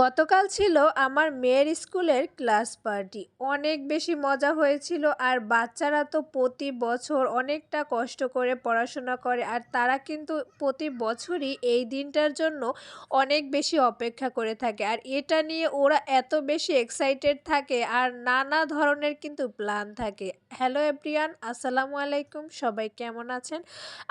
গতকাল ছিল আমার মেয়ের স্কুলের ক্লাস পার্টি। অনেক বেশি মজা হয়েছিল আর বাচ্চারা তো প্রতি বছর অনেকটা কষ্ট করে পড়াশোনা করে আর তারা কিন্তু প্রতি বছরই এই দিনটার জন্য অনেক বেশি অপেক্ষা করে থাকে। আর এটা নিয়ে ওরা এত বেশি এক্সাইটেড থাকে আর নানা ধরনের কিন্তু প্ল্যান থাকে। হ্যালো এভরিয়ান আসসালামু আলাইকুম, সবাই কেমন আছেন?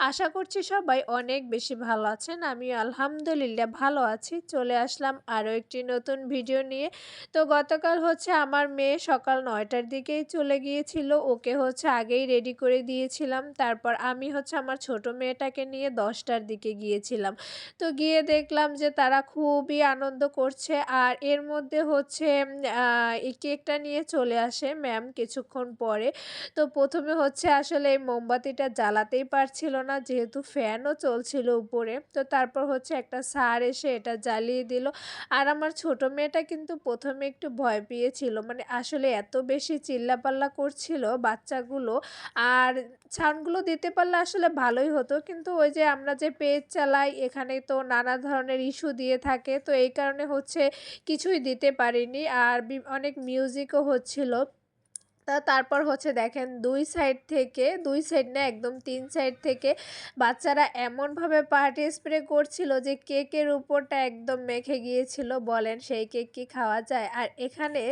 আশা করছি সবাই অনেক বেশি ভালো আছেন। আমি আলহামদুলিল্লাহ ভালো আছি। চলে আসলাম আরও একটি নতুন ভিডিও নিয়ে। তো গতকাল হচ্ছে আমার মেয়ে সকাল নয়টার দিকেই চলে গিয়েছিল। ওকে হচ্ছে আগেই রেডি করে দিয়েছিলাম। তারপর আমি হচ্ছে আমার ছোট মেয়েটাকে নিয়ে দশটার দিকে গিয়েছিলাম। তো গিয়ে দেখলাম যে তারা খুবই আনন্দ করছে। আর এর মধ্যে হচ্ছে এই কেকটা নিয়ে চলে আসে ম্যাম কিছুক্ষণ পরে। তো প্রথমে হচ্ছে আসলে এই মোমবাতিটা জ্বালাতেই পারছিল না, যেহেতু ফ্যানও চলছিল উপরে। তো তারপর হচ্ছে একটা সার এসে এটা জ্বালিয়ে দিল। আর আমার ছোট মেয়েটা কিন্তু প্রথমে একটু ভয় পেয়েছিল। মানে আসলে এত বেশি চিল্লাপাল্লা করছিল বাচ্চাগুলো আর ছানগুলো দিতে পারলে আসলে ভালোই হতো। কিন্তু ওই যে আমরা যে পেজ চালাই, এখানে তো নানা ধরনের ইস্যু দিয়ে থাকে। তো এই কারণে হচ্ছে কিছুই দিতে পারিনি। আর অনেক মিউজিকও হচ্ছিল। তা তারপর হচ্ছে দেখেন দুই সাইড থেকে, দুই সাইড না, একদম তিন সাইড থেকে বাচ্চারা এমনভাবে পার্টি স্প্রে করছিল যে কেকের উপরটা একদম মেখে গিয়েছিল, বলেন সেই কেক কি খাওয়া যায়? আর এখানে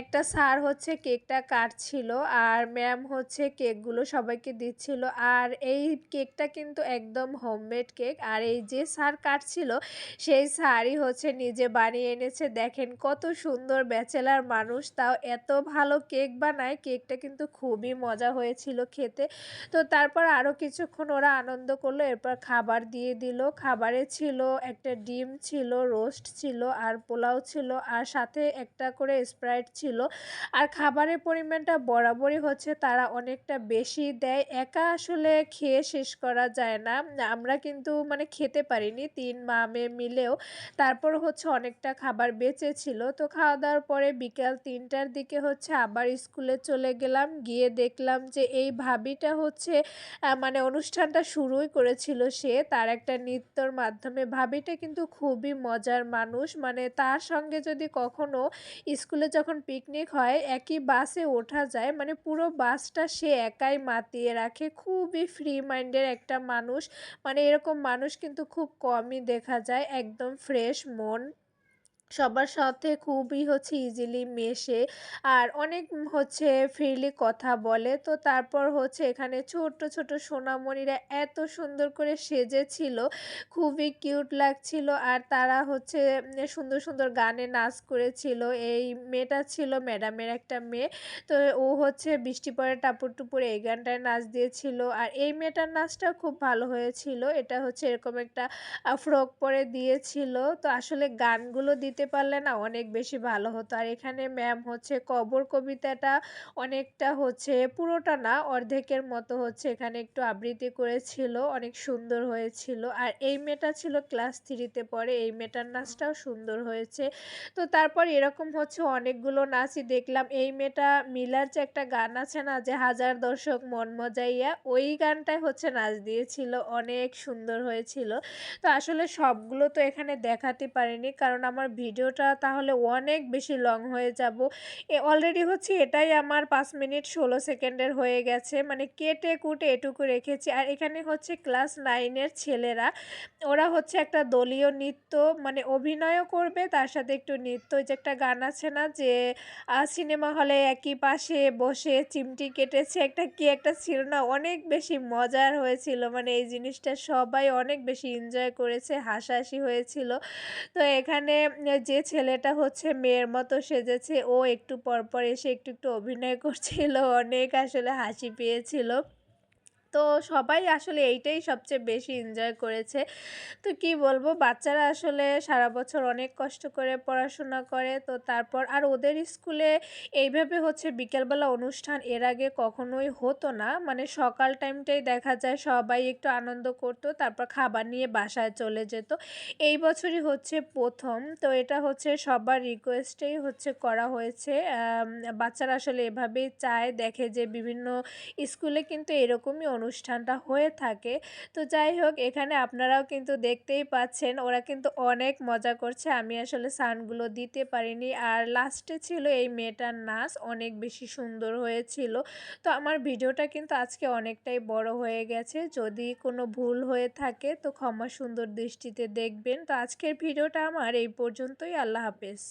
একটা স্যার হচ্ছে কেকটা কাটছিল আর ম্যাম হচ্ছে কেকগুলো সবাইকে দিচ্ছিল। আর এই কেকটা কিন্তু একদম হোমমেড কেক আর এই যে স্যার কাটছিল, সেই স্যারই হচ্ছে নিজে বানিয়ে এনেছে। দেখেন কত সুন্দর ব্যাচেলার মানুষ, তাও এত ভালো কেক বানায়, কেকটা কিন্তু খুবই মজা হয়েছিল খেতে। তো তারপর আরও কিছুক্ষণ ওরা আনন্দ করল, এরপর খাবার দিয়ে দিল। খাবারে ছিল একটা ডিম ছিল, রোস্ট ছিল, আর পোলাও ছিল, আর সাথে একটা করে স্প্রাইট ছিল। আর খাবারের পরিমাণটা বরাবরই হচ্ছে, তারা অনেকটা বেশি দেয়। একা আসলে খেয়ে শেষ করা যায় না। আমরা কিন্তু মানে খেতে পারিনি, তিন মামে মিলেও। তারপর হচ্ছে অনেকটা খাবার বেঁচে ছিল। তো খাওয়া দাওয়ার পরে বিকাল তিনটার দিকে হচ্ছে আবার স্কুলে চলে গেলাম, গিয়ে দেখলাম যে এই ভাবিটা হচ্ছে মানে অনুষ্ঠানটা শুরুই করেছিল সে। তার একটা নৃত্যর মাধ্যমে। ভাবিটা কিন্তু খুবই মজার মানুষ। মানে তার সঙ্গে যদি কখনো স্কুলে যখন পিকনিক হয়, একই বাসে ওঠা যায়। মানে পুরো বাসটা সে একাই মাতিয়ে রাখে। খুবই ফ্রি মাইন্ডের একটা মানুষ। মানে এরকম মানুষ কিন্তু খুব কমই দেখা যায়। একদম ফ্রেশ মন। সবার সাথে খুবই হচ্ছে ইজিলি মেশে। আর অনেক হচ্ছে ফ্রিলি কথা বলে। তো তারপর হচ্ছে এখানে ছোট ছোট সোনামণিরা এত সুন্দর করে সেজেছিল। খুবই কিউট লাগছিল। আর তারা হচ্ছে সুন্দর সুন্দর গানে নাচ করেছিল। এই মেয়েটা ছিল ম্যাডামের একটা মেয়ে। তো ও হচ্ছে বৃষ্টি পরে টাপুর টুপুর এই গানটায় নাচ দিয়েছিল। আর এই মেয়েটার নাচটা খুব ভালো হয়েছিল। এটা হচ্ছে এরকম একটা ফ্রক পরে দিয়েছিল। তো আসলে গানগুলো দিতে দিতে পারলে না অনেক বেশি ভালো হতো। আর এখানে ম্যাম হচ্ছে কবর কবিতাটা অনেকটা হচ্ছে পুরোটা না অর্ধেকের মতো হচ্ছে এখানে একটু আবৃত্তি করেছিল, অনেক সুন্দর হয়েছিল। আর এই মেয়েটা ছিল ক্লাস থ্রিতে পড়ে, এই মেয়েটার নাচটাও সুন্দর হয়েছে। তো তারপর এরকম হচ্ছে অনেকগুলো নাচই দেখলাম। এই মেয়েটা মিলার যে একটা গান আছে না যে হাজার দর্শক মন মজাইয়া, ওই গানটাই হচ্ছে নাচ দিয়েছিল, অনেক সুন্দর হয়েছিল। তো আসলে সবগুলো তো এখানে দেখাতে পারিনি, কারণ আমার ভিডিও ভিডিওটা তাহলে অনেক বেশি লং হয়ে যাব। অলরেডি হচ্ছে এটাই আমার পাঁচ মিনিট ষোলো সেকেন্ডের হয়ে গেছে। মানে কেটে কুটে এটুকু রেখেছি। আর এখানে হচ্ছে ক্লাস নাইনের ছেলেরা, ওরা হচ্ছে একটা দলীয় নৃত্য মানে অভিনয়ও করবে, তার সাথে একটু নৃত্য। যে একটা গান আছে না যে সিনেমা হলে একই পাশে বসে চিমটি কেটেছে একটা কি একটা ছিল না, অনেক বেশি মজার হয়েছিল। মানে এই জিনিসটা সবাই অনেক বেশি এনজয় করেছে, হাসাহাসি হয়েছিল। তো এখানে যে ছেলেটা হচ্ছে মেয়ের মতো সেজেছে, ও একটু পরপর এসে একটু একটু অভিনয় করছিল, অনেক আসলে হাসি পেয়েছিল। তো সবাই আসলে এইটাই সবচেয়ে বেশি এনজয় করেছে। তো কি বলব? বাচ্চারা আসলে সারা বছর অনেক কষ্ট করে পড়াশোনা করে, তো তারপর আর ওদের স্কুলে এইভাবে হচ্ছে বিকেলবেলা অনুষ্ঠান এর আগে কখনোই হতো না। মানে সকাল টাইমটাই দেখা যায় সবাই একটু আনন্দ করতো, তারপর খাবার নিয়ে বাসায় চলে যেত। এই বছরই হচ্ছে প্রথম, তো এটা হচ্ছে সবার রিকোয়েস্টেই হচ্ছে করা হয়েছে। বাচ্চারা আসলে এভাবেই চায়, দেখে যে বিভিন্ন স্কুলে কিন্তু এরকমই অনুষ্ঠানটা হয়ে থাকে। তো যাই হোক, এখানে আপনারাও কিন্তু দেখতেই পাচ্ছেন, ওরা কিন্তু অনেক মজা করছে। আমি আসলে সানগুলো দিতে পারিনি। আর লাস্টে ছিল এই মেয়েটার নাচ, অনেক বেশি সুন্দর হয়েছিল। তো আমার ভিডিওটা কিন্তু আজকে অনেকটাই বড় হয়ে গেছে। যদি কোনো ভুল হয়ে থাকে তো ক্ষমা সুন্দর দৃষ্টিতে দেখবেন। তো আজকের ভিডিওটা আমার এই পর্যন্তই। আল্লাহ হাফেজ।